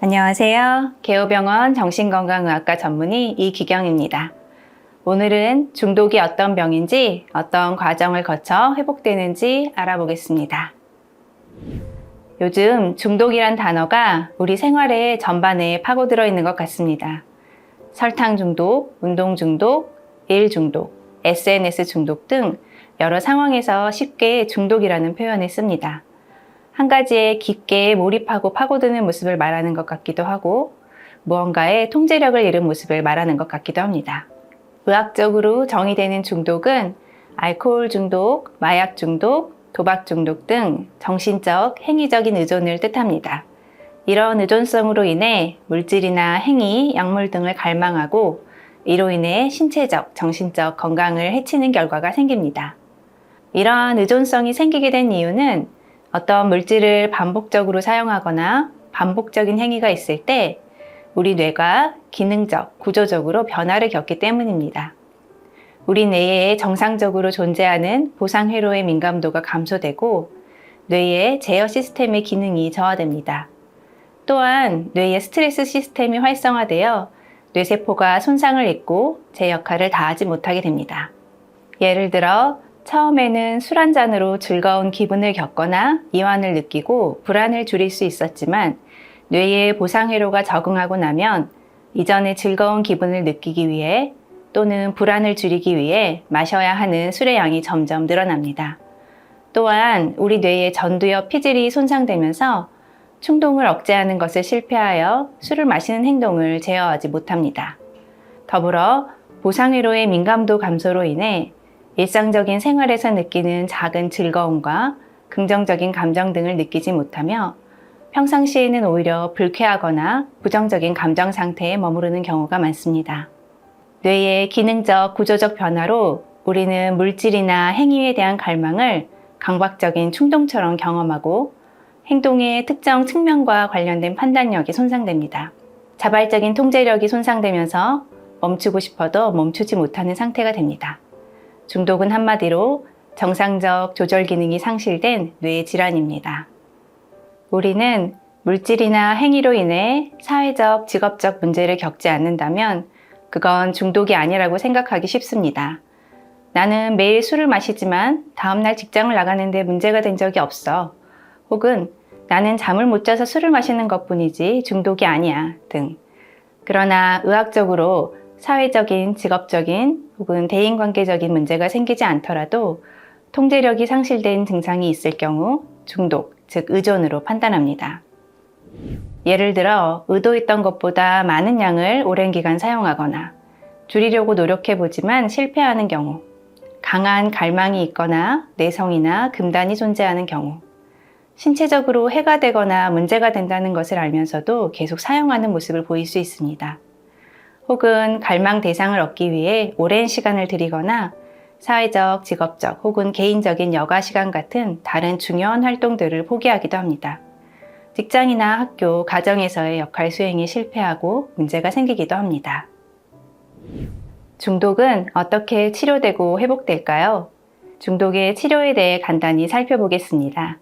안녕하세요. 개호병원 정신건강의학과 전문의 이기경입니다. 오늘은 중독이 어떤 병인지 어떤 과정을 거쳐 회복되는지 알아보겠습니다. 요즘 중독이란 단어가 우리 생활의 전반에 파고들어 있는 것 같습니다. 설탕 중독, 운동 중독, 일 중독, SNS 중독 등 여러 상황에서 쉽게 중독이라는 표현을 씁니다. 한 가지에 깊게 몰입하고 파고드는 모습을 말하는 것 같기도 하고 무언가의 통제력을 잃은 모습을 말하는 것 같기도 합니다. 의학적으로 정의되는 중독은 알코올 중독, 마약 중독, 도박 중독 등 정신적, 행위적인 의존을 뜻합니다. 이런 의존성으로 인해 물질이나 행위, 약물 등을 갈망하고 이로 인해 신체적, 정신적 건강을 해치는 결과가 생깁니다. 이러한 의존성이 생기게 된 이유는 어떤 물질을 반복적으로 사용하거나 반복적인 행위가 있을 때 우리 뇌가 기능적, 구조적으로 변화를 겪기 때문입니다. 우리 뇌에 정상적으로 존재하는 보상회로의 민감도가 감소되고 뇌의 제어 시스템의 기능이 저하됩니다. 또한 뇌의 스트레스 시스템이 활성화되어 뇌세포가 손상을 입고 제 역할을 다하지 못하게 됩니다. 예를 들어 처음에는 술 한 잔으로 즐거운 기분을 겪거나 이완을 느끼고 불안을 줄일 수 있었지만 뇌의 보상회로가 적응하고 나면 이전의 즐거운 기분을 느끼기 위해 또는 불안을 줄이기 위해 마셔야 하는 술의 양이 점점 늘어납니다. 또한 우리 뇌의 전두엽 피질이 손상되면서 충동을 억제하는 것을 실패하여 술을 마시는 행동을 제어하지 못합니다. 더불어 보상회로의 민감도 감소로 인해 일상적인 생활에서 느끼는 작은 즐거움과 긍정적인 감정 등을 느끼지 못하며 평상시에는 오히려 불쾌하거나 부정적인 감정 상태에 머무르는 경우가 많습니다. 뇌의 기능적, 구조적 변화로 우리는 물질이나 행위에 대한 갈망을 강박적인 충동처럼 경험하고 행동의 특정 측면과 관련된 판단력이 손상됩니다. 자발적인 통제력이 손상되면서 멈추고 싶어도 멈추지 못하는 상태가 됩니다. 중독은 한마디로 정상적 조절 기능이 상실된 뇌의 질환입니다. 우리는 물질이나 행위로 인해 사회적, 직업적 문제를 겪지 않는다면 그건 중독이 아니라고 생각하기 쉽습니다. 나는 매일 술을 마시지만 다음날 직장을 나가는데 문제가 된 적이 없어. 혹은 나는 잠을 못 자서 술을 마시는 것 뿐이지 중독이 아니야. 등. 그러나 의학적으로 사회적인, 직업적인 혹은 대인관계적인 문제가 생기지 않더라도 통제력이 상실된 증상이 있을 경우 중독, 즉 의존으로 판단합니다. 예를 들어 의도했던 것보다 많은 양을 오랜 기간 사용하거나 줄이려고 노력해 보지만 실패하는 경우, 강한 갈망이 있거나 내성이나 금단이 존재하는 경우, 신체적으로 해가 되거나 문제가 된다는 것을 알면서도 계속 사용하는 모습을 보일 수 있습니다. 혹은 갈망 대상을 얻기 위해 오랜 시간을 들이거나 사회적, 직업적 혹은 개인적인 여가 시간 같은 다른 중요한 활동들을 포기하기도 합니다. 직장이나 학교, 가정에서의 역할 수행이 실패하고 문제가 생기기도 합니다. 중독은 어떻게 치료되고 회복될까요? 중독의 치료에 대해 간단히 살펴보겠습니다.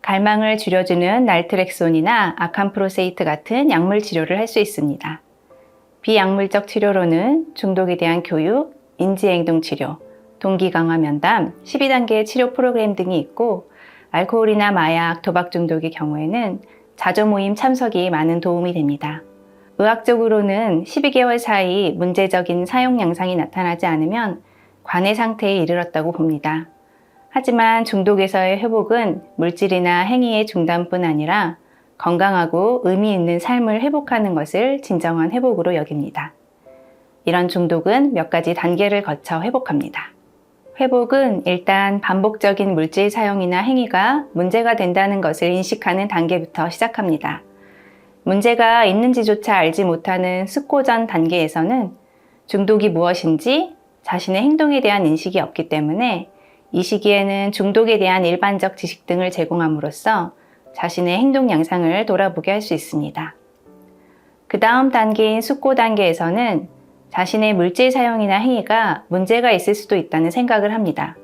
갈망을 줄여주는 날트렉손이나 아캄프로세이트 같은 약물 치료를 할 수 있습니다. 비약물적 치료로는 중독에 대한 교육, 인지행동 치료, 동기 강화 면담, 12단계 치료 프로그램 등이 있고 알코올이나 마약, 도박 중독의 경우에는 자조 모임 참석이 많은 도움이 됩니다. 의학적으로는 12개월 사이 문제적인 사용 양상이 나타나지 않으면 관해 상태에 이르렀다고 봅니다. 하지만 중독에서의 회복은 물질이나 행위의 중단뿐 아니라 건강하고 의미 있는 삶을 회복하는 것을 진정한 회복으로 여깁니다. 이런 중독은 몇 가지 단계를 거쳐 회복합니다. 회복은 일단 반복적인 물질 사용이나 행위가 문제가 된다는 것을 인식하는 단계부터 시작합니다. 문제가 있는지조차 알지 못하는 숙고전 단계에서는 중독이 무엇인지 자신의 행동에 대한 인식이 없기 때문에 이 시기에는 중독에 대한 일반적 지식 등을 제공함으로써 자신의 행동 양상을 돌아보게 할 수 있습니다. 그 다음 단계인 숙고 단계에서는 자신의 물질 사용이나 행위가 문제가 있을 수도 있다는 생각을 합니다.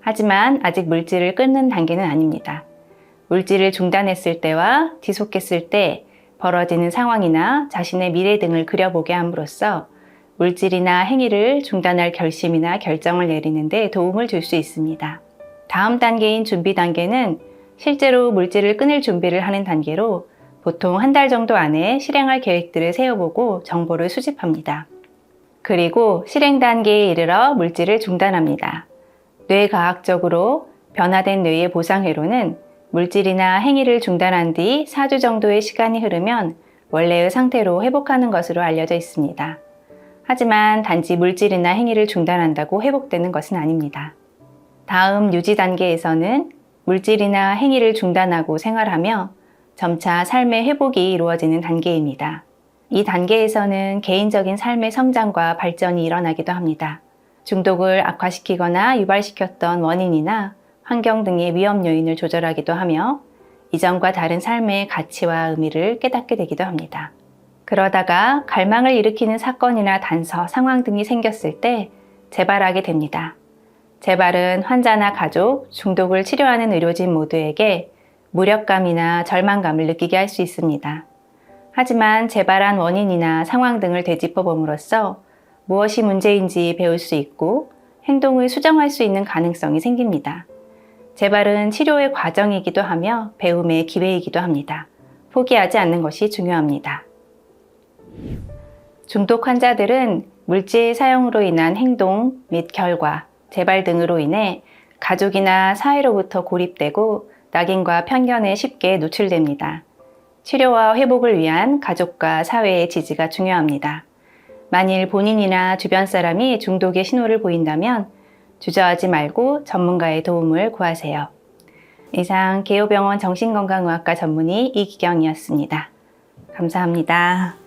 하지만 아직 물질을 끊는 단계는 아닙니다. 물질을 중단했을 때와 지속했을 때 벌어지는 상황이나 자신의 미래 등을 그려보게 함으로써 물질이나 행위를 중단할 결심이나 결정을 내리는데 도움을 줄 수 있습니다. 다음 단계인 준비 단계는 실제로 물질을 끊을 준비를 하는 단계로 보통 한 달 정도 안에 실행할 계획들을 세워보고 정보를 수집합니다. 그리고 실행 단계에 이르러 물질을 중단합니다. 뇌과학적으로 변화된 뇌의 보상회로는 물질이나 행위를 중단한 뒤 4주 정도의 시간이 흐르면 원래의 상태로 회복하는 것으로 알려져 있습니다. 하지만 단지 물질이나 행위를 중단한다고 회복되는 것은 아닙니다. 다음 유지 단계에서는 물질이나 행위를 중단하고 생활하며 점차 삶의 회복이 이루어지는 단계입니다. 이 단계에서는 개인적인 삶의 성장과 발전이 일어나기도 합니다. 중독을 악화시키거나 유발시켰던 원인이나 환경 등의 위험 요인을 조절하기도 하며 이전과 다른 삶의 가치와 의미를 깨닫게 되기도 합니다. 그러다가 갈망을 일으키는 사건이나 단서, 상황 등이 생겼을 때 재발하게 됩니다. 재발은 환자나 가족, 중독을 치료하는 의료진 모두에게 무력감이나 절망감을 느끼게 할 수 있습니다. 하지만 재발한 원인이나 상황 등을 되짚어 봄으로써 무엇이 문제인지 배울 수 있고 행동을 수정할 수 있는 가능성이 생깁니다. 재발은 치료의 과정이기도 하며 배움의 기회이기도 합니다. 포기하지 않는 것이 중요합니다. 중독 환자들은 물질 사용으로 인한 행동 및 결과, 재발 등으로 인해 가족이나 사회로부터 고립되고 낙인과 편견에 쉽게 노출됩니다. 치료와 회복을 위한 가족과 사회의 지지가 중요합니다. 만일 본인이나 주변 사람이 중독의 신호를 보인다면 주저하지 말고 전문가의 도움을 구하세요. 이상 개요병원 정신건강의학과 전문의 이기경이었습니다. 감사합니다.